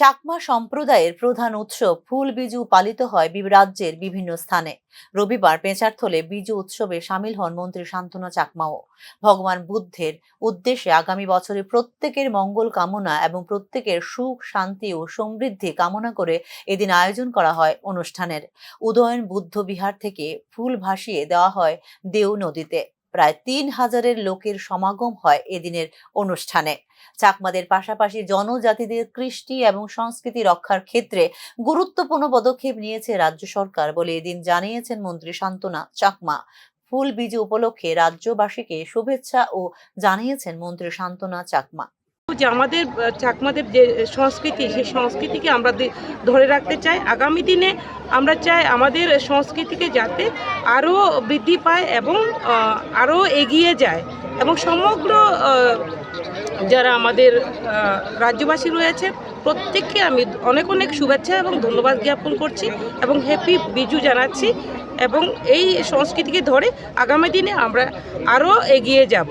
চাকমা সম্প্রদায়ের প্রধান উৎসব ফুল বিজু পালিত হয় রাজ্যের বিভিন্ন স্থানে। রবিবার পেঁচারথলে বিজু উৎসবে সামিল হন মন্ত্রী শান্তনু চাকমাও। ভগবান বুদ্ধের উদ্দেশ্যে আগামী বছরে প্রত্যেকের মঙ্গল কামনা এবং প্রত্যেকের সুখ, শান্তি ও সমৃদ্ধি কামনা করে এদিন আয়োজন করা হয় অনুষ্ঠানের। উদয়ন বুদ্ধ বিহার থেকে ফুল ভাসিয়ে দেওয়া হয় দেও নদীতে প্রায় তিন হাজারের লোকের সমাগম হয় এদিনের অনুষ্ঠানে। চাকমাদের পাশাপাশি জনজাতিদের কৃষ্টি এবং সংস্কৃতি রক্ষার ক্ষেত্রে গুরুত্বপূর্ণ পদক্ষেপ নিয়েছে রাজ্য সরকার বলে এদিন জানিয়েছেন মন্ত্রী শান্তনা চাকমা। ফুল বীজ উপলক্ষে রাজ্যবাসীকে শুভেচ্ছা ও জানিয়েছেন মন্ত্রী শান্তনা চাকমা। যে আমাদের চাকমাদের যে সংস্কৃতি, সেই সংস্কৃতিকে আমরা ধরে রাখতে চাই। আগামী দিনে আমরা চাই আমাদের সংস্কৃতিকে যাতে আরও বৃদ্ধি পায় এবং আরও এগিয়ে যায় এবং সমগ্র যারা আমাদের রাজ্যবাসী রয়েছে, প্রত্যেককে আমি অনেক অনেক শুভেচ্ছা এবং ধন্যবাদ জ্ঞাপন করছি এবং হ্যাপি বিজু জানাচ্ছি এবং এই সংস্কৃতিকে ধরে আগামী দিনে আমরা আরও এগিয়ে যাব।